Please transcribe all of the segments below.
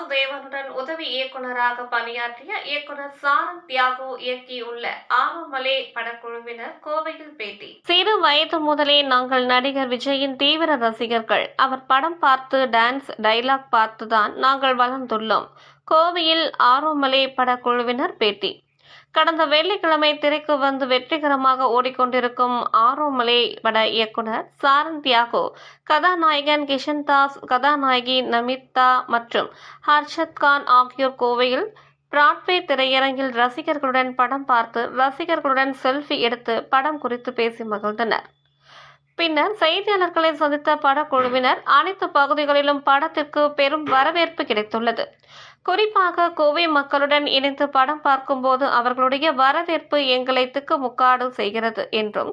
வாசுதேவனுடன் உதவி இயக்குனராக பணியாற்றிய இயக்குனர் சாரன் தியாகோ இயக்கியுள்ள ஆரோமலே படக்குழுவினர் கோவையில் பேட்டி. சிறு வயது முதலே நாங்கள் நடிகர் விஜயின் தீவிர ரசிகர்கள். அவர் படம் பார்த்து டான்ஸ் டைலாக் பார்த்துதான் நாங்கள் வளர்ந்துள்ளோம். கோவையில் ஆரோமலே படக்குழுவினர் பேட்டி. கடந்த வெள்ளிக்கிழமை திரைக்கு வந்து வெற்றிகரமாக ஓடிக்கொண்டிருக்கும் ஆரோமலே பட இயக்குனர் சாரன் தியாகோ கதாநாயகன் கிஷன் தாஸ் கதாநாயகி நமிதா மற்றும் ஹர்ஷத் கான் ஆகியோர் கோவையில் பிராட்வே திரையரங்கில் ரசிகர்களுடன் படம் பார்த்து ரசிகர்களுடன் செல்ஃபி எடுத்து படம் குறித்து பேசி மகிழ்ந்தனர். பின்னர் செய்தியாளர்களை சந்தித்த படக்குழுவினர் அனைத்து பகுதிகளிலும் படத்திற்கு பெரும் வரவேற்பு கிடைத்துள்ளது. குறிப்பாக கோவை மக்களுடன் இணைந்து படம் பார்க்கும்போது அவர்களுடைய வரவேற்பு எங்களை திக்குமுக்காடு செய்கிறது என்றும்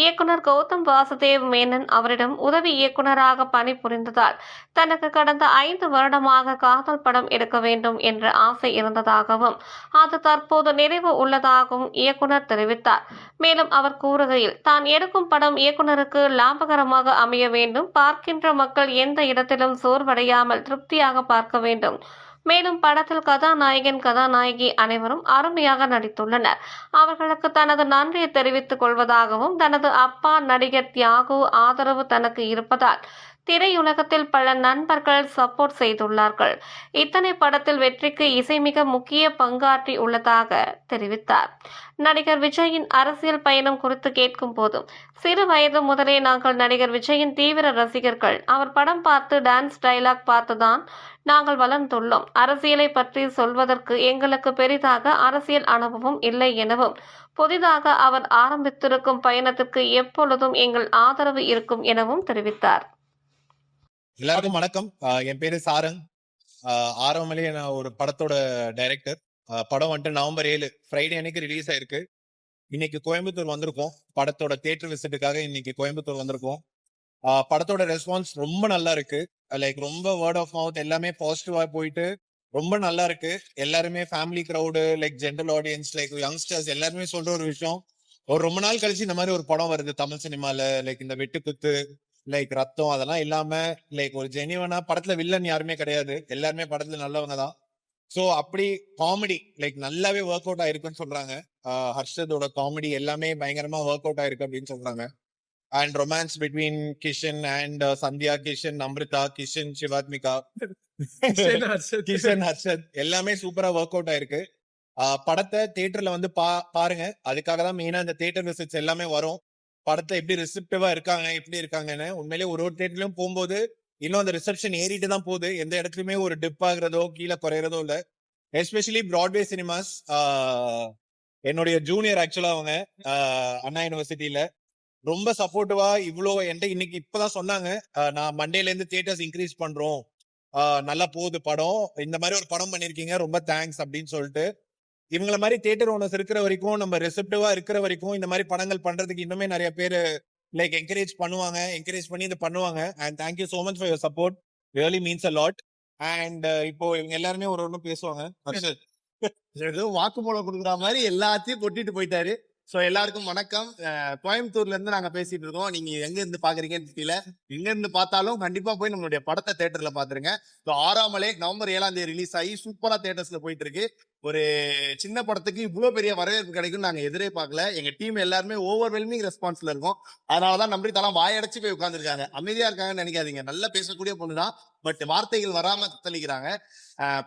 இயக்குனர் கௌதம் வாசுதேவ் மேனன் அவரிடம் உதவி இயக்குனராக பணிபுரிந்ததால் தனக்கு கடந்த ஐந்து வருடமாக காதல் படம் எடுக்க வேண்டும் என்ற ஆசை இருந்ததாகவும் அது தற்போது நிறைவு உள்ளதாகவும் இயக்குனர் தெரிவித்தார். மேலும் அவர் கூறுகையில் தான் எடுக்கும் படம் இயக்குனருக்கு லாபகரமாக அமைய வேண்டும். பார்க்கின்ற மக்கள் எந்த இடத்திலும் சோர்வடையாமல் திருப்தியாக பார்க்க வேண்டும். மேலும் படத்தில் கதாநாயகன் கதாநாயகி அனைவரும் அருமையாக நடித்துள்ளனர். அவர்களுக்கு தனது நன்றியை தெரிவித்துக் கொள்வதாகவும் தனது அப்பா நடிகர் தியாகு ஆதரவு தனக்கு இருப்பதால் திரையுலகத்தில் பல நண்பர்கள் சப்போர்ட் செய்துள்ளார்கள். இத்தனை படத்தில் வெற்றிக்கு இசை மிக முக்கிய பங்காற்றி உள்ளதாக தெரிவித்தார். நடிகர் விஜயின் அரசியல் பயணம் குறித்து கேட்கும் போதும் சிறு வயது முதலே நாங்கள் நடிகர் விஜயின் தீவிர ரசிகர்கள். அவர் படம் பார்த்து டான்ஸ் டைலாக் பார்த்துதான் நாங்கள் வளர்ந்துள்ளோம். அரசியலை பற்றி சொல்வதற்கு எங்களுக்கு பெரிதாக அரசியல் அனுபவம் இல்லை எனவும் புதிதாக அவர் ஆரம்பித்திருக்கும் பயணத்திற்கு எப்பொழுதும் எங்கள் ஆதரவு இருக்கும் எனவும் தெரிவித்தார். எல்லாருக்கும் வணக்கம். என் பேரு சாரங் ஆஹ் ஆரம்பலே நான் ஒரு படத்தோட டைரக்டர். படம் வந்துட்டு நவம்பர் ஏழு. ஃப்ரைடே அன்னைக்கு ரிலீஸ் ஆயிருக்கு. இன்னைக்கு கோயம்புத்தூர் வந்திருக்கோம். படத்தோட தியேட்டர் விசிட்டுக்காக இன்னைக்கு கோயம்புத்தூர் வந்திருக்கோம். படத்தோட ரெஸ்பான்ஸ் ரொம்ப நல்லா இருக்கு. லைக் ரொம்ப வேர்ட் ஆஃப் மவுத் எல்லாமே பாசிட்டிவா போயிட்டு ரொம்ப நல்லா இருக்கு. எல்லாருமே family crowd like general audience like youngsters எல்லாருமே சொல்ற ஒரு விஷயம். ஒரு ரொம்ப நாள் கழிச்சு இந்த மாதிரி ஒரு படம் வருது. தமிழ் சினிமால லைக் இந்த வெட்டுக்குத்து லைக் ரத்தம் அதெல்லாம் இல்லாம லைக் ஒரு ஜெனிவனா படத்துல வில்லன் யாருமே கிடையாது. எல்லாருமே படத்துல நல்லவங்க தான். சோ அப்படி காமெடி லைக் நல்லாவே ஒர்க் அவுட் ஆயிருக்குன்னு சொல்றாங்க. ஹர்ஷதோட காமெடி எல்லாமே பயங்கரமா ஒர்க் அவுட் ஆயிருக்கு அப்படின்னு சொல்றாங்க. And romance between Kishan and Sandhya Kishan Amrita Kishan Shivathmika Kishan Harshad எல்லாமே சூப்பரா ஒர்க் அவுட் ஆயிருக்கு. ஆஹ் படத்தை தியேட்டர்ல வந்து பா பாருங்க. அதுக்காக தான் மெயினா இந்த தியேட்டர் விசிட்ஸ் எல்லாமே வரும். படத்தை எப்படி ரிசிப்டிவா இருக்காங்க எப்படி இருக்காங்கன்னு உண்மையிலேயே ஒரு ஒரு தேட்டர்லயும் போகும்போது இன்னும் அந்த ரிசப்ஷன் ஏறிட்டு தான் போகுது. எந்த இடத்துலயுமே ஒரு டிப் ஆகுறதோ கீழே குறையறதோ இல்ல. எஸ்பெஷலி ப்ராட்வே சினிமாஸ் என்னுடைய ஜூனியர் ஆக்சுவலா அவங்க அண்ணா யூனிவர்சிட்டியில ரொம்ப சப்போர்ட்டிவா இவ்வளோ என்கிட்ட இன்னைக்கு இப்பதான் சொன்னாங்க. நான் மண்டேல இருந்து தியேட்டர்ஸ் இன்க்ரீஸ் பண்றோம். ஆஹ் நல்லா போகுது படம். இந்த மாதிரி ஒரு படம் பண்ணிருக்கீங்க ரொம்ப தேங்க்ஸ் அப்படின்னு சொல்லிட்டு இவங்கள மாதிரி தியேட்டர் ஓனர்ஸ் இருக்கிற வரைக்கும் நம்ம ரெசப்டிவா இருக்கிற வரைக்கும் இந்த மாதிரி படங்கள் பண்றதுக்கு இன்னுமே நிறைய பேர் லைக் என்கரேஜ் பண்ணுவாங்க. என்கரேஜ் பண்ணி இதை பண்ணுவாங்க. And thank you so much for your support really means a lot and இப்போ இவங்க எல்லாருமே ஒரு ஒன்று பேசுவாங்க. ஏதோ வாக்குமூலம் கொடுக்குற மாதிரி எல்லாத்தையும் கொட்டிட்டு போயிட்டாரு. சோ எல்லாருக்கும் வணக்கம். கோயம்புத்தூர்ல இருந்து நாங்க பேசிட்டு இருக்கோம். நீங்க எங்க இருந்து பாக்குறீங்கன்னு தெரியல. எங்க இருந்து பார்த்தாலும் கண்டிப்பா போய் நம்மளுடைய படத்தை தேட்டர்ல பாத்துருங்க. ஸோ ஆறாமலே நவம்பர் ஏழாம் தேதி ரிலீஸ் ஆகி சூப்பரா தேட்டர்ஸ்ல போயிட்டு இருக்கு ஒரு சின்ன படத்துக்கு இவ்வளவு பெரிய வரவேற்பு கிடைக்கும் நாங்க எதிரே பார்க்கல எங்க டீம் எல்லாருமே ஓவர்வெல்மிங் ரெஸ்பான்ஸ்ல இருக்கும். அதனாலதான் நம்பி தலாம் வாயடைச்சு போய் உட்காந்துருக்காங்க அமைதியா இருக்காங்கன்னு நினைக்காதீங்க. நல்லா பேசக்கூடிய பொண்ணுதான் பட் வார்த்தைகள் வராம தத்தளிக்கிறாங்க.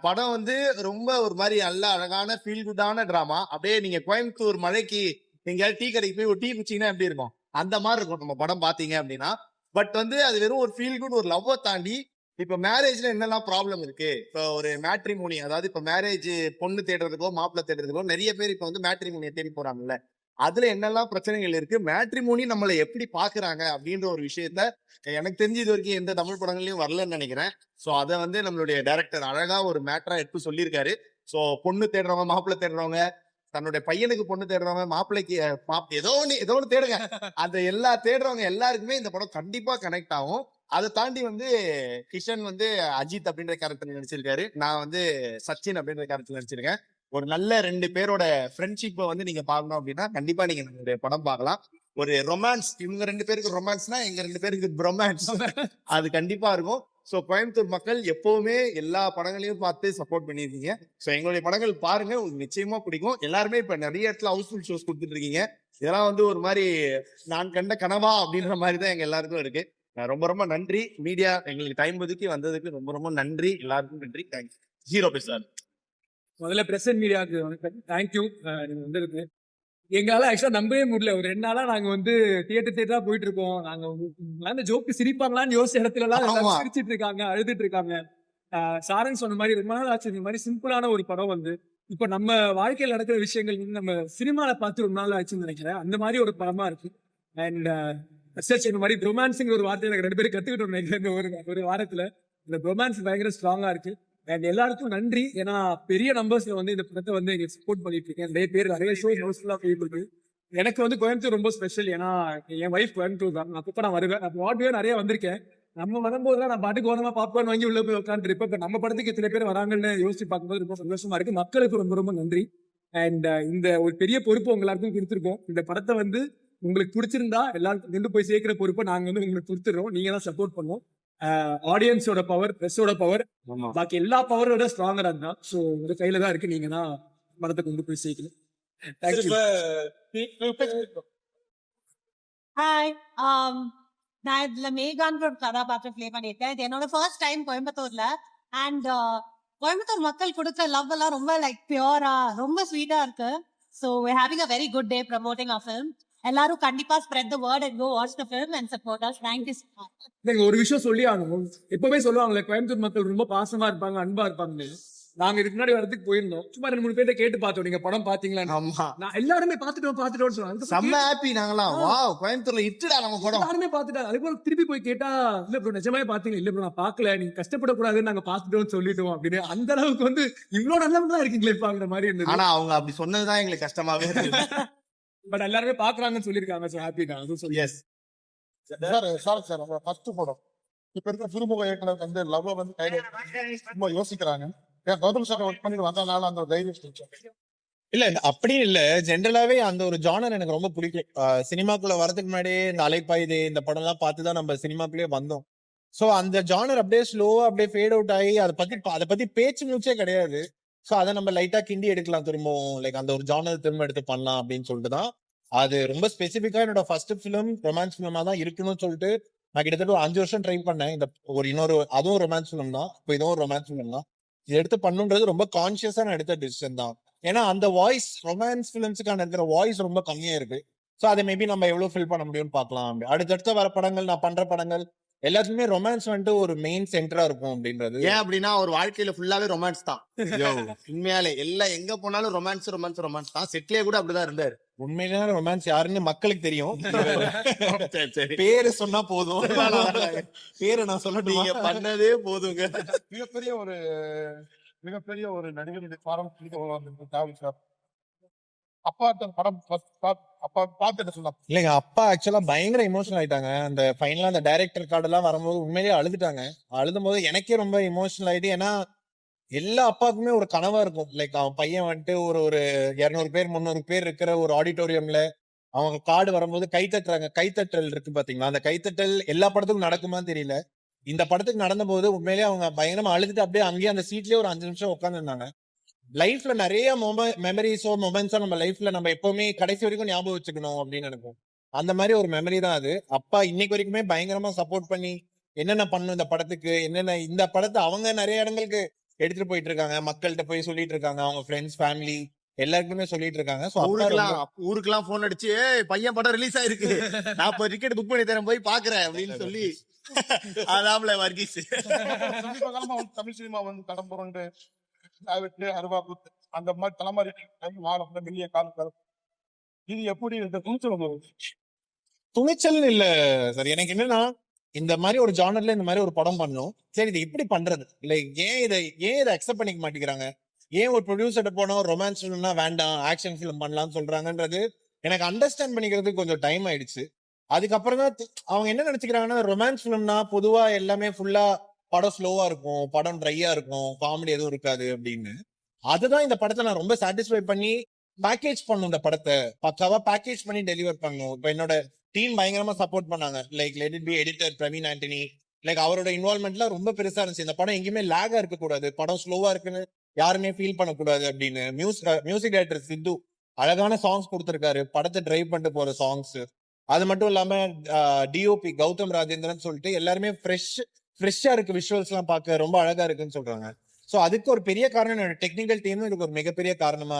படம் வந்து ரொம்ப ஒரு மாதிரி நல்ல அழகான ஃபீல் குட்டான டிராமா அப்படியே நீங்க கோயம்புத்தூர் மழைக்கு எங்கேயாவது டீ கடைக்கு போய் ஒரு டீ குச்சிங்கன்னா எப்படி இருக்கும்? அந்த மாதிரி இருக்கும். நம்ம படம் பாத்தீங்க அப்படின்னா. பட் வந்து அது வெறும் ஒரு ஃபீல் குட் ஒரு லவ்வை தாண்டி இப்ப மேரேஜ்ல என்னெல்லாம் ப்ராப்ளம் இருக்கு? இப்போ ஒரு மேட்ரிமோனி அதாவது இப்ப மேரேஜ் பொண்ணு தேடுறதுக்கோ மாப்பிள்ளை தேடுறதுக்கோ நிறைய பேர் இப்ப வந்து மேட்ரிமோனியை தேடி போறாங்கல்ல. அதுல என்னெல்லாம் பிரச்சனைகள் இருக்கு? மேட்ரிமோனி நம்மளை எப்படி பாக்குறாங்க அப்படின்ற ஒரு விஷயத்த எனக்கு தெரிஞ்ச இது வரைக்கும் எந்த தமிழ் படங்கள்லயும் வரலன்னு நினைக்கிறேன். சோ அதை வந்து நம்மளுடைய டைரக்டர் அழகா ஒரு மேட்டரா எடுத்து சொல்லியிருக்காரு. சோ பொண்ணு தேடுறவங்க மாப்பிள்ளை தேடுறவங்க தன்னுடைய பையனுக்கு பொண்ணு தேடுறவங்க மாப்பிள்ளைக்கு ஏதோ ஒண்ணு ஏதோ ஒண்ணு தேடுங்க. அந்த எல்லா தேடுறவங்க எல்லாருக்குமே இந்த படம் கண்டிப்பா கனெக்ட் ஆகும். அதை தாண்டி வந்து கிஷன் வந்து அஜித் அப்படின்ற கேரக்டர் நடிச்சிருக்காரு. நான் வந்து சச்சின் அப்படின்ற கேரக்டர் நடிச்சிருக்கேன். ஒரு நல்ல ரெண்டு பேரோட ஃப்ரெண்ட்ஷிப்பை வந்து நீங்க பார்க்கணும் அப்படின்னா கண்டிப்பா நீங்க நம்மளுடைய படம் பார்க்கலாம். ஒரு ரொமான்ஸ் இவங்க ரெண்டு பேருக்கு ரொமான்ஸ்னா எங்க ரெண்டு பேருக்கு ரொமான்ஸ் அது கண்டிப்பா இருக்கும். ஸோ கோயம்புத்தூர் மக்கள் எப்பவுமே எல்லா படங்களையும் பார்த்து சப்போர்ட் பண்ணியிருக்கீங்க. ஸோ எங்களுடைய படங்கள் பாருங்க உங்களுக்கு நிச்சயமா பிடிக்கும். எல்லாருமே இப்போ நிறைய இடத்துல ஹவுஸ்ஃபுல் ஷோஸ் கொடுத்துட்டு இருக்கீங்க இதெல்லாம் வந்து ஒரு மாதிரி நான் கண்ட கனவா அப்படின்ற மாதிரி தான் எங்க எல்லாருக்கும் இருக்கு. ரொம்ப ரொம்ப நன்றி. மீடியா எங்களுக்கு டைம் ஒதுக்கி வந்ததுக்கு ரொம்ப ரொம்ப நன்றி. எல்லாருக்கும் நன்றி. தேங்க்ஸ் ஹீரோ பேசுறாரு முதல்ல பிரசன்ட் மீடியாவுக்கு தேங்க்யூ நீங்க வந்திருக்கு எங்களால ஆக்சுவலா நம்பவே முடியல. ஒரு ரெண்டு நாளா நாங்க வந்து தியேட்டர் தியேட்டரா போயிட்டு இருக்கோம் நாங்க உங்க- அந்த ஜோக்கு சிரிப்பாங்களான்னு யோசிச்ச இடத்துல எல்லாம் எல்லாரும் ஆமா. சிரிச்சிட்டு இருக்காங்க அழுதுட்டு இருக்காங்க சாரன் சொன்ன மாதிரி ரொம்ப நாள் ஆச்சு. இந்த மாதிரி சிம்பிளான ஒரு படம் வந்து இப்ப நம்ம வாழ்க்கையில் நடக்கிற விஷயங்கள் வந்து நம்ம சினிமால பார்த்து ரொம்ப நாள் ஆச்சுன்னு நினைக்கிறேன். அந்த மாதிரி ஒரு படமா இருக்கு. அண்ட் ரிசர்ச் இந்த மாதிரி ரொமான்ஸுங்கிற ஒரு வார்த்தை எனக்கு ரெண்டு பேரும் கத்துக்கிட்டோம் நினைக்கிறேன். ஒரு ஒரு வாரத்துல. இந்த ரொமான்ஸ் பயங்கர ஸ்ட்ராங்கா இருக்கு. அண்ட் எல்லாருக்கும் நன்றி. ஏன்னா பெரிய நம்பர்ஸ்ல வந்து இந்த படத்தை வந்து எங்களுக்கு சப்போர்ட் பண்ணிட்டு இருக்கேன். நிறைய பேர் நிறைய ஷோஸ் ஹவுஸ்ஃபுல்லாக போயிட்டு இருக்கு எனக்கு வந்து கோயம்புத்தூர் ரொம்ப ஸ்பெஷல் ஏன்னா என் ஒய்ஃப் கோயம்புத்தூர் தான். அப்போ நான் வருவேன். நான் வாட்வே நிறைய வந்திருக்கேன். நம்ம வரும்போது தான் நான் பாட்டுக்கு ஓரமாக பாப்கார்ன் வாங்கி உள்ள போய் உட்காந்துருப்பேன் இப்போ நம்ம படத்துக்கு இத்தனை பேர் வராங்கன்னு யோசிச்சு பார்க்கும்போது ரொம்ப சந்தோஷமா இருக்கு. மக்களுக்கு ரொம்ப ரொம்ப நன்றி. அண்ட் இந்த ஒரு பெரிய பொறுப்பு உங்க எல்லாருக்கும் கொடுத்துருக்கோம். இந்த படத்தை வந்து உங்களுக்கு பிடிச்சிருந்தா எல்லாருக்கும் நின்று போய் சேர்க்கிற பொறுப்பை நாங்கள் வந்து உங்களுக்கு கொடுத்துறோம் நீங்க தான் சப்போர்ட் பண்ணுவோம். ஆடியன்ஸோட பவர் ப்ரெஸ்ஸோட பவர் பாக்கி எல்லா பவரோட ஸ்ட்ராங்கரா இருந்தா சோ உங்க கையில தான் இருக்கு. நீங்க தான் படத்தை கொண்டு போய் சேர்க்கணும். ஹாய் um நான் இதுல மேகான்ற ஒரு கதாபாத்திரம் ப்ளே பண்ணியிருக்கேன். இது என்னோட ஃபர்ஸ்ட் டைம் கோயம்புத்தூர்ல. அண்ட் கோயம்புத்தூர் மக்கள் கொடுத்த லவ் எல்லாம் ரொம்ப லைக் பியூரா ரொம்ப ஸ்வீட்டா இருக்கு. So having a very good day promoting a film எல்லாரும் கண்டிப்பா spread the word and go watch the film and support us thank you நீங்க ஒரு விஷயம் சொல்லி ஆகணும் எப்பவுமே சொல்லுவாங்களே கோயம்புத்தூர் மக்கள் ரொம்ப பாசமா இருப்பாங்க அன்பா இருப்பாங்க நாங்க இதுக்கு முன்னாடி வரதுக்கு போயிருந்தோம். சும்மா ரெண்டு மூணு பேர்ட்ட கேட்டு பார்த்தோம். நீங்க படம் பாத்தீங்களா ஆமா. நான் எல்லாருமே பாத்துட்டோம் பாத்துட்டோம்னு சொன்னாங்க செம்ம ஹாப்பி நாங்களாம். வா கோயம்புத்தூர்ல இட்டுடா நம்ம படம். எல்லாருமே பாத்துட்டாங்க அதுக்கப்புறம் திருப்பி போய் கேட்டா இல்ல ப்ரோ நிஜமே பாத்தீங்க இல்ல ப்ரோ நான் பாக்கல நீங்க கஷ்டப்படக்கூடாதுன்னு நாங்க பாத்துட்டோம்னு சொல்லிட்டோம் அப்படின்னு. அந்த அளவுக்கு வந்து இவ்வளவு நல்லவங்களா இருக்கீங்களே பாக்குற மாதிரி இருந்தது. ஆனா அவங்க அப்படி சொன்னதுதான் எங்களுக்கு கஷ்டமாவே இருந்தது. பட் எல்லாருமே பாக்குறாங்கன்னு சொல்லிருக்காங்க சோ ஹாப்பி தான். அதுவும் சொல்லி எஸ் சார் சார் சார் நம்ம ஃபர்ஸ்ட் படம் இப்ப இருக்கிற புதுமுக இயக்குனர் வந்து லவ் வந்து கையில ரொம்ப யோசிக்கிறாங்க. ஏன் கௌதம் சார் ஒர்க் பண்ணிட்டு வந்தனால அந்த தைரியம். இல்ல இல்ல, அப்படி இல்ல. ஜென்ரலாவே அந்த ஒரு ஜானர் எனக்கு ரொம்ப பிடிக்கும். சினிமாக்குள்ள வரதுக்கு முன்னாடியே இந்த அலைப்பாயுதே இந்த படம் எல்லாம் பார்த்து தான் நம்ம சினிமாக்குள்ளே வந்தோம். சோ அந்த ஜானர் அப்படியே ஸ்லோவா அப்படியே ஃபேட் அவுட் ஆகி அதை பத்தி அதை பத்தி பேச்சு மூச்சே கிடையாது. ஸோ அதை நம்ம லைட்டாக கிண்டி எடுக்கலாம் திரும்பவும். லைக் அந்த ஒரு ஜானர் திரும்ப எடுத்து பண்ணலாம் அப்படின்னு சொல்லிட்டு தான். அது ரொம்ப ஸ்பெசிஃபிக்காக என்னோட ஃபர்ஸ்ட் ஃபிலிம் ரொமான்ஸ் ஃபிலிமாக தான் இருக்கணும்னு சொல்லிட்டு நான் கிட்டத்தட்ட ஒரு அஞ்சு வருஷம் ட்ரை பண்ணேன். இந்த ஒரு இன்னொரு அதுவும் ரொமான்ஸ் ஃபிலிம் தான். இப்போ இதுவும் ரொமான்ஸ் ஃபிலிம் தான். இது எடுத்து பண்ணுன்றது ரொம்ப கான்சியஸாக நான் எடுத்த டிசிஷன் தான். ஏன்னா அந்த வாய்ஸ் ரொமான்ஸ் ஃபிலிம்ஸுக்கான இருக்கிற வாய்ஸ் ரொம்ப கம்மியாக இருக்கு. ஸோ அதை மேபி நம்ம எவ்வளோ ஃபில் பண்ண முடியும்னு பார்க்கலாம். அப்படி. அடுத்தடுத்த வர படங்கள் நான் பண்ணுற படங்கள் எல்லாத்துலயுமே ரொமான்ஸ் வந்துட்டு ஒரு மெயின் சென்டரா இருக்கும் அப்படின்றது. ஏன் அப்படின்னா ஒரு வாழ்க்கையில ஃபுல்லாவே ரொமான்ஸ் தான். உண்மையாலே எல்லாம் எங்க போனாலும் ரொமான்ஸ் ரொமான்ஸ் ரொமான்ஸ் தான். செட்லயே கூட அப்படிதான் இருந்தாரு. உண்மையிலான ரொமான்ஸ் யாருன்னு மக்களுக்கு தெரியும். சரி சரி. பேரு சொன்னா போதும். பேரு நான் சொல்லட்டுமா நீங்க பண்ணதே போதுங்க. மிகப்பெரிய ஒரு மிகப்பெரிய ஒரு நடிகருடைய பாரம் வந்து டிராவல் சார் அப்பா படம் first பாத்- அப்பா பார்த்துட்டு சொன்னா. இல்லைங்க அப்பா ஆக்சுவலா பயங்கர இமோஷனல் ஆயிட்டாங்க. அந்த ஃபைனலா அந்த டைரக்டர் கார்டு எல்லாம் வரும்போது உண்மையிலேயே அழுதுட்டாங்க. அழுதும் போது எனக்கே ரொம்ப இமோஷனல் ஆயிட்டு ஏன்னா எல்லா அப்பாவுக்குமே ஒரு கனவா இருக்கும். லைக் அவன் பையன் வந்துட்டு ஒரு ஒரு இரநூறு பேர் முந்நூறு பேர் இருக்கிற ஒரு ஆடிட்டோரியம்ல அவங்க கார்டு வரும்போது கை தட்டுறாங்க. கைத்தட்டல் இருக்கு பாத்தீங்களா? அந்த கைத்தட்டல் எல்லா படத்துக்கும் நடக்குமான்னு தெரியல. இந்த படத்துக்கு நடந்த போது உண்மையிலேயே அவங்க பயங்கரமா அழுதுட்டு அப்படியே அங்கேயே அந்த சீட்லயே ஒரு அஞ்சு நிமிஷம் உட்காந்துருந்தாங்க லைஃப்ல நிறைய மெமரிஸோ மொமெண்ட்ஸோ நம்ம லைஃப்ல நம்ம எப்பவுமே கடைசி வரைக்கும் ஞாபகம் வச்சுக்கணும் அப்படின்னு நினைப்போம். அந்த மாதிரி ஒரு மெமரி தான் அது. அப்பா இன்னைக்கு வரைக்குமே பயங்கரமா சப்போர்ட் பண்ணி என்னென்ன பண்ணும் இந்த படத்துக்கு என்னென்ன இந்த படத்தை அவங்க நிறைய இடங்களுக்கு எடுத்துட்டு போயிட்டு இருக்காங்க. மக்கள்கிட்ட போய் சொல்லிட்டு இருக்காங்க. அவங்க ஃப்ரெண்ட்ஸ் ஃபேமிலி எல்லாருக்குமே சொல்லிட்டு இருக்காங்க. ஊருக்கெல்லாம் போன் அடிச்சு ஏய் பையன் படம் ரிலீஸ் ஆயிருக்கு. நான் இப்ப டிக்கெட் புக் பண்ணி தரேன் போய் பாக்குறேன் அப்படின்னு சொல்லி அதாம்ல வர்கீஸ். சமீப காலமா வந்து தமிழ் சினிமா வந்து தடம் புரண்டு விட்டு அருவா அந்த மாதிரி தலைமுறை வாழ வெளிய காலத்தில் இது எப்படி இந்த துணிச்சல் துணிச்சல் இல்ல சார் எனக்கு என்னன்னா இந்த மாதிரி ஒரு ஜானர்ல இந்த மாதிரி ஒரு படம் பண்ணோம் சரி இதை எப்படி பண்றது? இல்ல ஏன் இதை ஏன் இதை அக்செப்ட் பண்ணிக்க மாட்டேங்கிறாங்க? ஏன் ஒரு ப்ரொடியூசர்ட்ட போனோம் ரொமான்ஸ் ஃபிலிம்னா வேண்டாம் ஆக்ஷன் ஃபிலிம் பண்ணலாம்னு சொல்றாங்கன்றது எனக்கு அண்டர்ஸ்டாண்ட் பண்ணிக்கிறதுக்கு கொஞ்சம் டைம் ஆயிடுச்சு. அதுக்கப்புறம் தான் அவங்க என்ன நினைச்சுக்கிறாங்கன்னா ரொமான்ஸ் ஃபிலிம்னா பொதுவா எல்லாமே ஃபுல்லா படம் ஸ்லோவா இருக்கும் படம் ட்ரையா இருக்கும் காமெடி எதுவும் இருக்காது அப்படின்னு. அதுதான் இந்த படத்தை நான் ரொம்ப சாட்டிஸ்ஃபை பண்ணி பேக்கேஜ் பண்ணும் இந்த படத்தை. பக்காவா பேக்கேஜ் பண்ணி டெலிவர் பண்ணும் இப்ப என்னோட டீம் பயங்கரமா சப்போர்ட் பண்ணாங்க. Like let it be editor Praveen Antony like அவரோட இன்வால்மெண்ட்லாம் ரொம்ப பெருசா இருந்துச்சு. இந்த படம் எங்கேயுமே லேகா இருக்க கூடாது படம் ஸ்லோவா இருக்குன்னு யாருமே ஃபீல் பண்ணக்கூடாது அப்படின்னு. மியூசிக் மியூசிக் டைரக்டர் சித்து அழகான சாங்ஸ் கொடுத்திருக்காரு. படத்தை டிரைவ் பண்ணிட்டு போற சாங்ஸ் அது மட்டும் இல்லாம டிஓபி கௌதம் ராஜேந்திரன் சொல்லிட்டு எல்லாருமே ஃப்ரெஷ் ஃப்ரெஷ்ஷா இருக்கு விஷுவல்ஸ் எல்லாம் பார்க்க ரொம்ப அழகா இருக்குன்னு சொல்றாங்க. சோ அதுக்கு ஒரு பெரிய காரணம் என்னோட டெக்னிக்கல் டீமும் இதுக்கு ஒரு மிகப்பெரிய காரணமா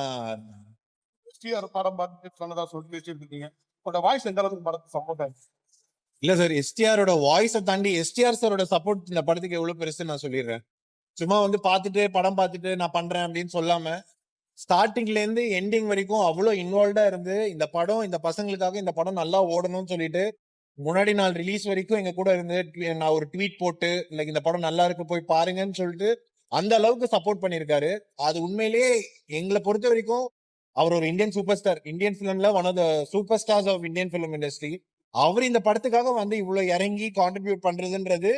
எஸ்டிஆர் படம் பார்த்து சொன்னதா சொல்லிட்டு வச்சிருக்கீங்க. உங்களோட வாய்ஸ் எந்த அளவுக்கு படத்தை சப்போர்ட் இல்ல சார் எஸ்டிஆரோட வாய்ஸை தாண்டி எஸ்டிஆர் சாரோட சப்போர்ட் இந்த படத்துக்கு எவ்வளவு பெருசுன்னு நான் சொல்லிடுறேன். சும்மா வந்து பார்த்துட்டு படம் பார்த்துட்டு நான் பண்றேன் அப்படின்னு சொல்லாம ஸ்டார்டிங்ல இருந்து எண்டிங் வரைக்கும் அவ்வளவு இன்வால்வ்டா இருந்து இந்த படம் இந்த பசங்களுக்காக இந்த படம் நல்லா ஓடணும்னு சொல்லிட்டு முன்னாடி நாள் ரிலீஸ் வரைக்கும் எங்க கூட இருந்து நான் ஒரு ட்வீட் போட்டு லைக் இந்த படம் நல்லா இருக்கு போய் பாருங்கன்னு சொல்லிட்டு அந்த அளவுக்கு சப்போர்ட் பண்ணியிருக்காரு. அது உண்மையிலேயே எங்களை பொறுத்த வரைக்கும் அவர் ஒரு Indian super star Indian பிலிம்ல one of the super stars of Indian film industry அவர் இந்த படத்துக்காக வந்து இவ்வளவு இறங்கி கான்ட்ரிபியூட் பண்றதுன்றது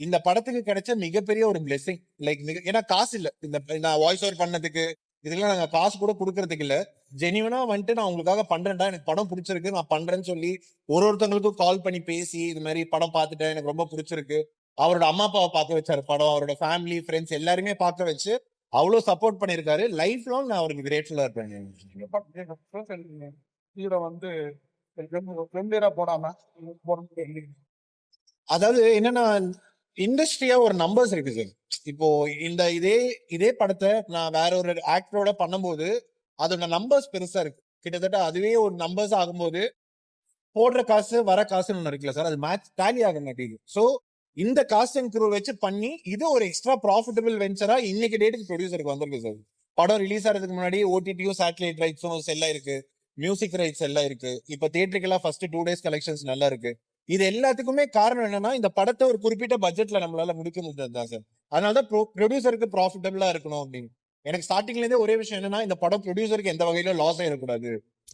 இந்த படத்துக்கு கிடைச்ச மிகப்பெரிய ஒரு பிளெஸிங் லைக் மிக ஏன்னா காசு இல்லை. இந்த நான் வாய்ஸ் ஓவர் பண்ணதுக்கு இதுக்கெல்லாம் நாங்க காசு கூட கொடுக்கறதுக்கு இல்ல. ஜெனிவனா வந்துட்டு நான் உங்களுக்காக பண்றேன்டா. எனக்கு படம் பிடிச்சிருக்கு. நான் பண்றேன்னு சொல்லி ஒரு ஒருத்தவங்களுக்கும் கால் பண்ணி பேசி இது மாதிரி படம் பார்த்துட்டேன். எனக்கு ரொம்ப பிடிச்சிருக்கு. அவரோட அம்மா அப்பாவை பார்க்க வச்சாரு படம். அவரோட ஃபேமிலி ஃப்ரெண்ட்ஸ் எல்லாருமே பார்க்க வச்சு அவ்வளவு சப்போர்ட் பண்ணிருக்காரு லைஃப் லாங் நான் அவருக்கு கிரேட்ஃபுல்லா இருப்பேன். ஹீரோ வந்து போடாம அதாவது என்னன்னா இண்டஸ்ட்ரியா ஒரு நம்பர்ஸ் இருக்கு சார் இப்போ இந்த இதே இதே படத்தை நான் வேற ஒரு ஆக்டரோட பண்ணும்போது அதோட நம்பர்ஸ் பெருசா இருக்கு. கிட்டத்தட்ட அதுவே ஒரு நம்பர்ஸ் ஆகும்போது போடுற காசு வர காசுன்னு ஒன்று இருக்குல்ல சார் அது மேட்ச் டேலி ஆக மாட்டேங்குது. ஸோ இந்த காஸ்ட் அண்ட் குரூ வச்சு பண்ணி இது ஒரு எக்ஸ்ட்ரா ப்ராஃபிட்டபிள் வெஞ்சரா இன்னைக்கு டேட்டுக்கு ப்ரொடியூசருக்கு வந்திருக்கு சார் படம் ரிலீஸ் ஆகிறதுக்கு முன்னாடி ஓடிடியும் சேட்டலைட் ரைட்ஸும் எல்லாம் இருக்கு. மியூசிக் ரைட்ஸ் எல்லாம் இருக்கு. இப்போ தேட்டருக்கெல்லாம் ஃபர்ஸ்ட் டூ டேஸ் கலெக்ஷன்ஸ் நல்லா இருக்கு. இது எல்லாத்துக்குமே காரணம் என்னன்னா இந்த படத்தை ஒரு குறிப்பிட்ட பட்ஜெட்ல நம்மளால முடிக்க முடியாது தான் சார் அதனாலதான் ப்ரொடியூசருக்கு ப்ராஃபிட்டபிளா இருக்கணும் அப்படின்னு. எனக்கு ஸ்டார்டிங்ல இருந்தே ஒரே விஷயம் என்னன்னா இந்த படம் ப்ரொடியூசருக்கு எந்த வகையிலும் லாஸ் ஆயிடக்கூடாது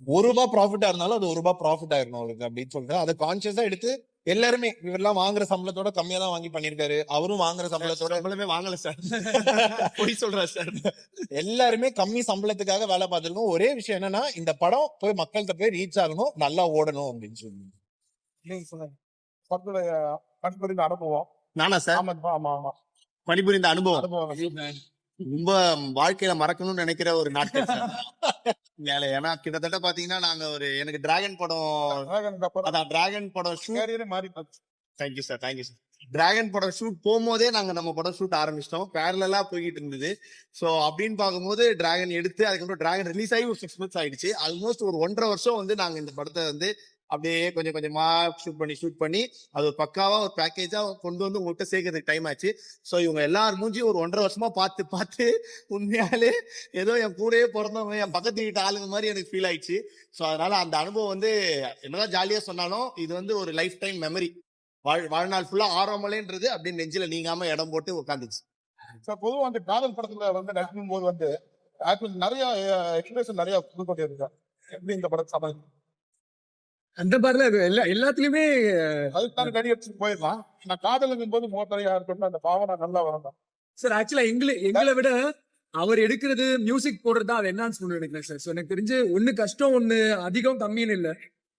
ஒரு ரூபாய் ப்ராஃபிட்டா இருந்தாலும் அது ஒரு ரூபாய் ப்ராஃபிட் ஆயிரணும் அவருக்கு அப்படின்னு சொல்லிட்டு அதை கான்சியஸா எடுத்து எல்லாருமே இவரெல்லாம் வாங்குற சம்பளத்தோட கம்மியா தான் வாங்கி பண்ணிருக்காரு அவரும் வாங்குற சம்பளத்தோட நம்மளுமே வாங்கல சார் பொய் சொல்றேன் சார் எல்லாருமே கம்மி சம்பளத்துக்காக வேலை பார்த்திருக்கோம் ஒரே விஷயம் என்னன்னா இந்த படம் போய் மக்கள்கிட்ட போய் ரீச் ஆகணும் நல்லா ஓடணும் அப்படின்னு சொல்லி நீங்க சொல்லுங்க பணிபுரிந்த அனுபவம். நானா சார்? ஆமா ஆமா ஆமா பணிபுரிந்த அனுபவம். அனுபவம் ரொம்ப வாழ்க்கையில மறக்கணும்னு நினைக்கிற ஒரு நாட்கள் சார். வேலை ஏன்னா கிட்டத்தட்ட பாத்தீங்கன்னா நாங்க ஒரு எனக்கு டிராகன் படம் அதான் டிராகன் படம் ஷூட் கேரியரே மாறி. Thank you sir thank you sir Dragon படம் ஷூட் போகும்போதே நாங்க நம்ம படம் ஷூட் ஆரம்பிச்சிட்டோம். பேரலா போய்கிட்டு இருந்தது. சோ அப்படின்னு பார்க்கும்போது டிராகன் எடுத்து அதுக்கப்புறம் டிராகன் ரிலீஸ் ஆகி ஒரு சிக்ஸ் மந்த்ஸ் ஆயிடுச்சு. ஆல்மோஸ்ட் ஒரு ஒன்றரை வருஷம் வந்து நாங்க இந்த படத்தை வந்து அப்படியே கொஞ்சம் கொஞ்சமா ஷூட் பண்ணி ஷூட் பண்ணி அது ஒரு பக்காவா ஒரு பேக்கேஜா கொண்டு வந்து உங்கள்கிட்ட சேர்க்கறதுக்கு டைம் ஆச்சு. ஸோ இவங்க எல்லார் மூஞ்சியும் ஒரு ஒன்றரை வருஷமா பார்த்து பார்த்து உண்மையாலே ஏதோ என் கூடயே பிறந்தவங்க என் பக்கத்து வீட்டு ஆளுங்க மாதிரி எனக்கு ஃபீல் ஆயிடுச்சு. ஸோ அதனால அந்த அனுபவம் வந்து என்னதான் ஜாலியா சொன்னாலும் இது வந்து ஒரு லைஃப் டைம் மெமரி வாழ் வாழ்நாள் ஃபுல்லா ஆறாமலேன்றது அப்படியே நெஞ்சில நீங்காம இடம் போட்டு உட்காந்துச்சு சார் பொதுவாக அந்த காதல் படத்துல வந்து நடிக்கும் போது வந்து ஆக்சுவலி நிறைய எக்ஸ்பிரேஷன் நிறைய புதுக்கொண்டிருக்காங்க எப்படி இந்த படம் சமாளிக்கும் அந்த மாதிரிலாம் இது எல்லா எல்லாத்துலயுமே அதுக்கான நடிகர் போயிடலாம். நான் காதலுங்கும் போது மோத்தரையா இருக்கட்டும் அந்த பாவனை நல்லா வரணும். சார் ஆக்சுவலா எங்களை எங்களை விட அவர் எடுக்கிறது மியூசிக் போடுறது தான் அதை என்ஹான்ஸ் பண்ணு நினைக்கிறேன் சார் ஸோ எனக்கு தெரிஞ்சு ஒண்ணு கஷ்டம் ஒண்ணு அதிகம் கம்மின்னு இல்ல.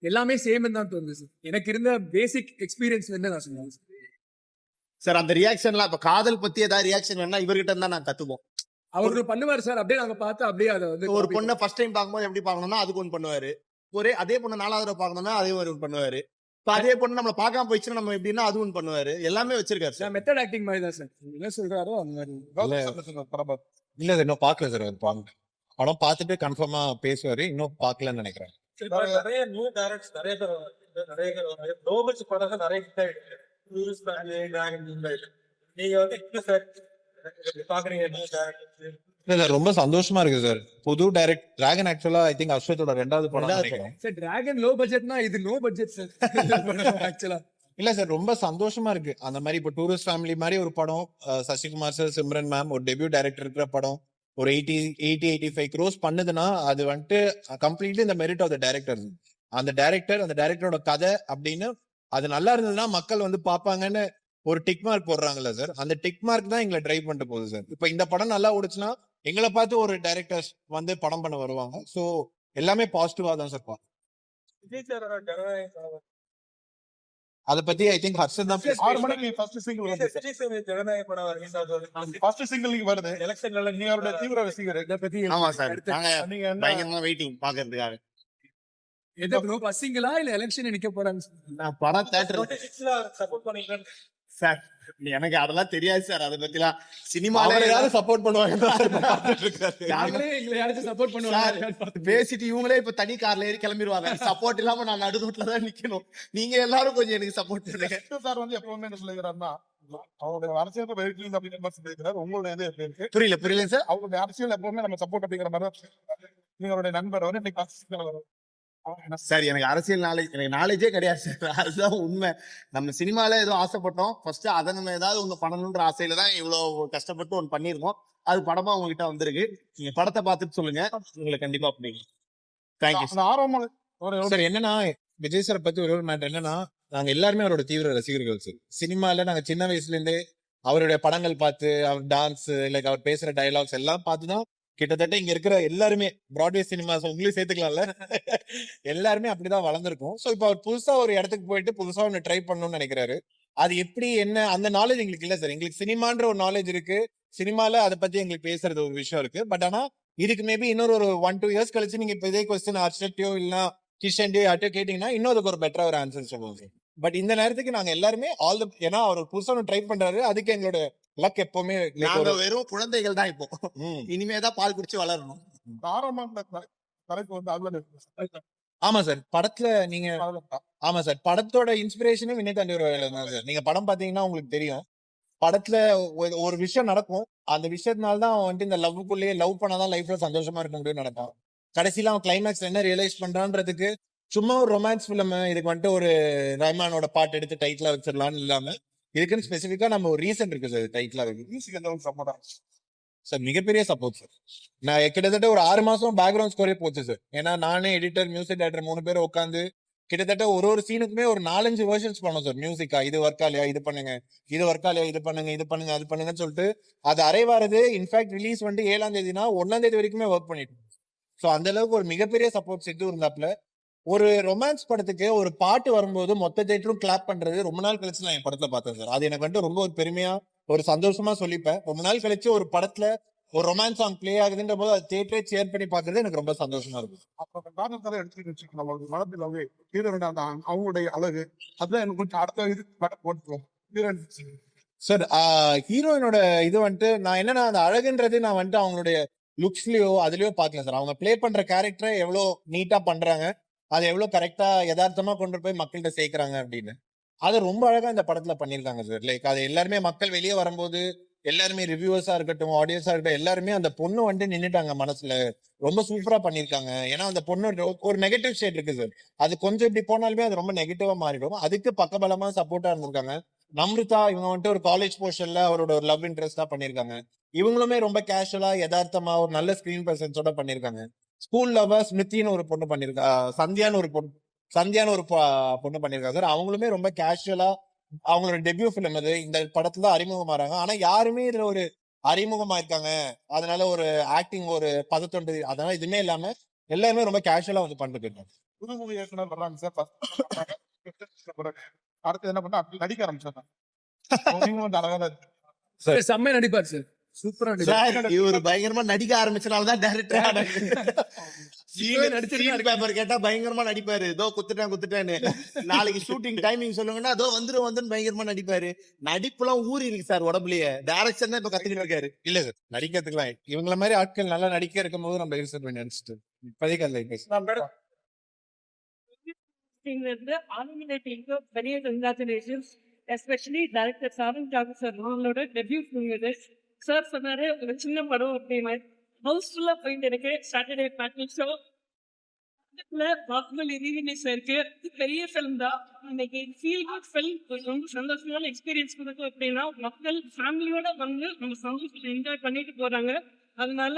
எல்லாமே சேம் தான் தோணுது சார் எனக்கு இருந்த பேசிக் எக்ஸ்பீரியன்ஸ் வந்து நான் sir. சார் அந்த ரியாக்ஷன்லாம் இப்ப காதல் பத்தி ஏதாவது ரியாக்ஷன் வேணா இவர்கிட்ட இருந்தா நான் கத்துப்போம். அவரு பண்ணுவார் சார் அப்படியே நாங்க பார்த்து அப்படியே அதை வந்து ஒரு பொண்ணை ஃபர்ஸ்ட் டைம் பார்க்கும்போது எப்படி பார்க்கணும்னா அதுக்கு ஒன்று பண்ணுவாரு. ஒரே அதே பொண்ணை நாலாவது தடவை பார்க்கணும்னா அதே ஒன்று பண்ணுவாரு. இப்ப அதே பொண்ணு நம்மள பார்க்காம போயிடுச்சுன்னா நம்ம எப்படின்னா அது ஒன்று பண்ணுவாரு. எல்லாமே வச்சிருக்காரு சார். மெத்தட் ஆக்டிங் மாதிரி தான் சார். என்ன சொல்றாரோ அந்த மாதிரி. இல்ல. அது இன்னும் பாக்கல சார். அது பாருங்க படம் பார்த்துட்டு கன்ஃபார்மா பேசுவாரு. இன்னும் பாக்கலன்னு நினைக்கிறேன். நிறைய நியூ டைரக்டர்ஸ் நிறைய பேர். நிறைய பேர் படம் நிறைய ஹிட் ஆயிடுச்சு நீங்க வந்து பாக்குறீங்க நியூ டைரக்டர்ஸ் இல்ல சார் ரொம்ப சந்தோஷமா இருக்கு சார் புது டைரக்ட் டிராகன் ஆக்சுவலா ஐ திங்க் அஸ்வத்தோட ரெண்டாவது படம் சார் டிராகன் லோ பட்ஜெட்னா இது நோ பட்ஜெட் சார் ஆக்சுவலா இல்ல சார் ரொம்ப சந்தோஷமா இருக்கு. அந்த மாதிரி இப்போ டூரிஸ்ட் ஃபேமிலி மாதிரி ஒரு படம் சசிகுமார் சார் சிம்ரன் மேம் ஒரு டெபியூ டைரக்டர் இருக்கிற படம் ஒரு eighty eighty eighty five gross பண்ணுதுன்னா அது வந்துட்டு கம்ப்ளீட்லி இந்த மெரிட் ஆஃப் த டைரக்டர் அந்த டைரக்டர் அந்த டைரக்டரோட கதை அப்படின்னு அது நல்லா இருந்ததுன்னா மக்கள் வந்து பார்ப்பாங்கன்னு ஒரு டிக் மார்க் போடுறாங்கல்ல சார் அந்த டிக் மார்க் தான் எங்களை டிரைவ் பண்ணிட்டு போகுது சார் இப்போ இந்த படம் நல்லா ஓடுச்சுன்னா எங்களை பார்த்து ஒரு டைரக்டர்ஸ் வந்து படம் பண்ண வருவாங்க. ஸோ எல்லாமே பாசிட்டிவா தான் சார் சாரோட ஜனநாயக அதை பத்தி ஐ திங்க் ஹர்ஷன் தான் ஆறு மணிக்கு ஃபர்ஸ்ட் சிங்கிள் வந்து விஜய் சேவை ஜனநாயக படம் ஆகுது. ஃபர்ஸ்ட் சிங்கிள் வருது. எலெக்ஷன்ல நீங்க தீவிர ரசிகர். இதை பத்தி ஆமா சார் நாங்க நீங்க பயங்கரமா வெயிட்டிங் பாக்குறதுக்காக. எதை ப்ரோ பசிங்களா இல்ல எலெக்ஷன் நிக்க போறாங்க? நான் படம் தேட்டர் சப்போர்ட் பண்ணீங்க சார் எனக்கு அதெல்லாம் தெரியாது சார். அதை பத்திலாம் சினிமால அவரை யாரும் சப்போர்ட் பண்ணுவாங்க சப்போர்ட் பண்ணுவாங்க பேசிட்டு இவங்களே இப்ப தனி கார்ல ஏறி கிளம்பிடுவாங்க சப்போர்ட் இல்லாம நான் நடு ரோட்ல தான் நிக்கணும். நீங்க எல்லாரும் கொஞ்சம் எனக்கு சப்போர்ட் பண்ணுங்க. சார் வந்து எப்பவுமே என்ன சொல்லுகிறாருன்னா அவருடைய அரசியல் வெயிட்டிங் அப்படின்னு மாதிரி சொல்லியிருக்கிறார் உங்களுடைய இது எப்படி இருக்கு? புரியல புரியல சார். அவருடைய அரசியல் எப்பவுமே நம்ம சப்போர்ட் அப்படிங்கிற மாதிரி அவருடைய நண்பர் வந்து இன்னைக்கு சார் எனக்கு அரசியல் நாலேஜ் எனக்கு நாலேஜே கிடையாது சார். அதுதான் உண்மை. நம்ம சினிமால ஏதோ ஆசைப்பட்டோம். ஃபர்ஸ்ட் அதை நம்ம ஏதாவது ஒண்ணு பண்ணணுன்ற ஆசையில தான் இவ்வளவு கஷ்டப்பட்டு ஒன்று பண்ணிருக்கோம் அது படமா உங்ககிட்ட வந்திருக்கு. நீங்க படத்தை பார்த்துட்டு சொல்லுங்க. உங்களுக்கு கண்டிப்பா பிடிக்கும். தேங்க்யூ ஆர்வம் சார் என்னன்னா விஜய் சார் பத்தி ஒரு ஒரு மேட்டர் என்னன்னா நாங்க எல்லாருமே அவரோட தீவிர ரசிகர்கள் சார். சினிமால நாங்க சின்ன வயசுல இருந்தே அவருடைய படங்கள் பார்த்து அவர் டான்ஸ் லைக் அவர் பேசுற டயலாக்ஸ் எல்லாம் பார்த்துதான் கிட்டத்தட்ட இங்க இருக்கிற எல்லாருமே பிராட்வே சினிமாஸ் உங்களையும் சேர்த்துக்கலாம்ல. எல்லாருமே அப்படிதான் வளர்ந்துருக்கோம். சோ இப்போ அவர் புதுசா ஒரு இடத்துக்கு போயிட்டு புதுசா ஒன்னு ட்ரை பண்ணணும்னு நினைக்கிறாரு. அது எப்படி என்ன அந்த நாலேஜ் எங்களுக்கு இல்ல சார் எங்களுக்கு சினிமான்ற ஒரு நாலேஜ் இருக்கு. சினிமால அதை பத்தி எங்களுக்கு பேசுறது ஒரு விஷயம் இருக்கு. பட் ஆனா இதுக்கு மேபி இன்னொரு ஒரு ஒன் டூ இயர்ஸ் கழிச்சு நீங்க இப்ப இதே கொஸ்டின் அர்ஷட்டியோ இல்ல கிஷன்டியோ யார்ட்டோ கேட்டீங்கன்னா அதுக்கு ஒரு பெட்டரா ஒரு ஆன்சர் சொல்லுவாங்க பட் இந்த நேரத்துக்கு நாங்க எல்லாருமே ஆல் த ஏன்னா அவர் புதுசா ஒன்று ட்ரை பண்றாரு. அதுக்கு எங்களோட லக் எப்பவுமே நாங்க வெறும் குழந்தைகள் தான் இப்போ. இனிமே தான் பால் குடிச்சு வளரணும். ஆரம்பம் தலைப்பு வந்து அதுல. ஆமா சார் படத்துல நீங்க. ஆமா சார் படத்தோட இன்ஸ்பிரேஷனே வினய் தாண்டி தான் சார். நீங்க படம் பாத்தீங்கன்னா உங்களுக்கு தெரியும். படத்துல ஒரு- ஒரு விஷயம் நடக்கும். அந்த விஷயத்தினால தான் அவன் வந்துட்டு இந்த லவ்வுக்குள்ளேயே லவ் பண்ணாதான் லைஃப்ல சந்தோஷமா இருக்க முடியும்னு நினைப்பான். கடைசியில அவன் கிளைமேக்ஸ் என்ன ரியலைஸ் பண்றான்றதுக்கு சும்மா ஒரு ரொமான்ஸ் ஃபிலிம் இதுக்கு வந்துட்டு ஒரு ரஹ்மானோட பாட்டு எடுத்து டைட்டிலா வச்சிடலாம்னு இல்லாம இதுக்குன்னு ஸ்பெசிஃபிக்காக நம்ம ஒரு ரீசன் இருக்கு சார் டைட்டிலாக இருக்கு. மியூசிக் எந்த ஒரு சார் மிகப்பெரிய சப்போர்ட் சார் நான் கிட்டத்தட்ட ஒரு ஆறு மாசம் பேக்ரவுண்ட் ஸ்கோரே போச்சு சார் ஏன்னா நானே எடிட்டர் மியூசிக் டைரக்டர் மூணு பேரும் உட்காந்து கிட்டத்தட்ட ஒரு ஒரு சீனுக்குமே ஒரு நாலஞ்சு வேர்ஷன்ஸ் பண்ணோம் சார் மியூசிக்கா இது ஒர்க் ஆலையா இது பண்ணுங்க. இது ஒர்க் ஆலையா இது பண்ணுங்க இது பண்ணுங்க அது பண்ணுங்கன்னு சொல்லிட்டு அது அரைவாரது. இன்ஃபேக்ட் ரிலீஸ் வந்து ஏழாம் தேதினா ஒன்னாம் தேதி வரைக்குமே ஒர்க் பண்ணிட்டு ஸோ அந்த அளவுக்கு ஒரு மிகப்பெரிய சப்போர்ட் சித்து இருந்தாப்ல ஒரு ரொமான்ஸ் படத்துக்கு ஒரு பாட்டு வரும்போது மொத்த தேட்டரும் கிளாப் பண்றது ரொம்ப நாள் கழிச்சு நான் என் படத்துல பார்த்தேன் சார் அது எனக்கு வந்துட்டு ரொம்ப ஒரு பெருமையா ஒரு சந்தோஷமா சொல்லிப்பேன். ரொம்ப நாள் கழிச்சு ஒரு படத்துல ஒரு ரொமான்ஸ் சாங் ப்ளே ஆகுதுன்ற போது அது தேட்டரே சேர் பண்ணி பாக்குறது எனக்கு ரொம்ப சந்தோஷமா இருக்கும் அப்ப காரணத்தால எடுத்துக்கிட்டு வச்சுக்கணும் மனதில் வந்து ஹீரோயின் அந்த அவங்களுடைய அழகு. அதுதான் எனக்கு கொஞ்சம் அடுத்த இது போட்டுருவோம் ஹீரோயின். சார் ஹீரோயினோட இது வந்துட்டு நான் என்னன்னா அந்த அழகுன்றது நான் வந்துட்டு அவங்களுடைய லுக்ஸ்லயோ அதுலயோ பார்க்கல சார் அவங்க ப்ளே பண்ற கேரக்டரை எவ்வளவு நீட்டா பண்றாங்க. அதை எவ்வளோ கரெக்டாக யதார்த்தமாக கொண்டு போய் மக்கள்கிட்ட சேர்க்குறாங்க அப்படின்னு. அதை ரொம்ப அழகாக இந்த படத்தில் பண்ணியிருக்காங்க சார் லைக் அது எல்லாருமே மக்கள் வெளியே வரும்போது எல்லாருமே ரிவ்யூவர்ஸாக இருக்கட்டும் ஆடியன்ஸாக இருக்கட்டும் எல்லாருமே அந்த பொண்ணு வந்துட்டு நின்றுட்டாங்க மனசில். ரொம்ப சூப்பராக பண்ணியிருக்காங்க. ஏன்னா அந்த பொண்ணு ஒரு நெகட்டிவ் ஷேட் இருக்குது சார் அது கொஞ்சம் இப்படி போனாலுமே அது ரொம்ப நெகட்டிவாக மாறிடும். அதுக்கு பக்கபலமாக சப்போர்ட்டாக இருந்திருக்காங்க. நம்ருதா இவங்க வந்துட்டு ஒரு காலேஜ் போர்ஷன்ல அவரோட ஒரு லவ் இன்ட்ரெஸ்டா பண்ணியிருக்காங்க. இவங்களுமே ரொம்ப கேஷுவலா யதார்த்தமா ஒரு நல்ல ஸ்கிரீன் பிரசன்ஸோட பண்ணியிருக்காங்க. ஸ்கூல் லவ் ஸ்மிருதின்னு ஒரு பொண்ணு பண்ணிருக்கா ஆஹ் சந்தியான்னு ஒரு பொண்ணு சந்தியான்னு ஒரு பொண்ணு பண்ணிருக்காங்க சார் அவங்களுமே ரொம்ப கேஷுவலா அவங்களோட டெபியூ ஃபிலிம் அது. இந்த படத்துல தான் அறிமுகமாறாங்க ஆனா யாருமே இதுல ஒரு அறிமுகமா இருக்காங்க. அதனால ஒரு ஆக்டிங் ஒரு பதத்தொண்டு அதனால எதுவுமே இல்லாம எல்லாருமே ரொம்ப கேஷுவலா வந்து பண்ணிட்டு இருக்காங்க புது மூவி இயக்குனர் வர்றாங்க சார். அடுத்து என்ன பண்ணா நடிக்க ஆரம்பிச்சாங்க செம்மையா நடிப்பார் சார் சூப்பரா இவர் பயங்கரமா நடிக்க ஆரம்பிச்சனாலதான் டேரக்டர் இப்பவே நடிச்சிருக்காரு. பேப்பர் கேட்டா பயங்கரமா நடிப்பாரு. இதோ குத்துட்டேன் குத்துட்டேன்னு. நாளைக்கு ஷூட்டிங் டைமிங் சொல்லுங்கன்னா அதோ வந்துரும் வந்துன்னு பயங்கரமா நடிப்பாரு. நடிப்புலாம் ஊறி இருக்கு சார் உடம்புலயே. டைரக்ஷன் தான் இப்ப கத்துக்கிட்டு இருக்காரு. இல்ல சார் நடிக்கிறதுக்குலாம் இவங்கள மாதிரி ஆட்கள் நல்லா நடிக்க இருக்கும் போது நம்ம ரிசர்வ் பண்ணி நினைச்சிட்டு இப்போதைக்கு அந்த பெரிய கங்க்ராச்சுலேஷன்ஸ் எஸ்பெஷலி டைரக்டர் சாரன் ஜாகர் சார் அவங்களோட டெபியூ பண்ணுது சார் சொன்னாரு ஒரு சின்ன படம் அப்படின்னு ஹவுஸ்ஃபுல்லா போயிட்டு இருக்கு சாட்டர்டே பேட்டர்ன் ஷோ இதுல பாக்குபலி ரீரிலீஸ் இருக்கு இது பெரிய ஃபிலிம் தான். இன்னைக்கு ஃபீல் குட் ஃபிலிம் ரொம்ப சந்தோஷமான எக்ஸ்பீரியன்ஸ் கொடுக்கும் அப்படின்னா மக்கள் ஃபேமிலியோட வந்து நம்ம சந்தோஷத்தை என்ஜாய் பண்ணிட்டு போறாங்க. அதனால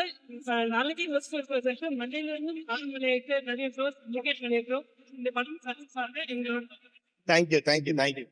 நாளைக்கு ஃபர்ஸ்ட் மண்டேல இருந்து நாலு மணி நிறைய ஷோஸ் பண்ணியிருக்கோம். இந்த படம் சக்சஸ் எங்களோட தேங்க்யூ தேங்க்யூ தேங்க்யூ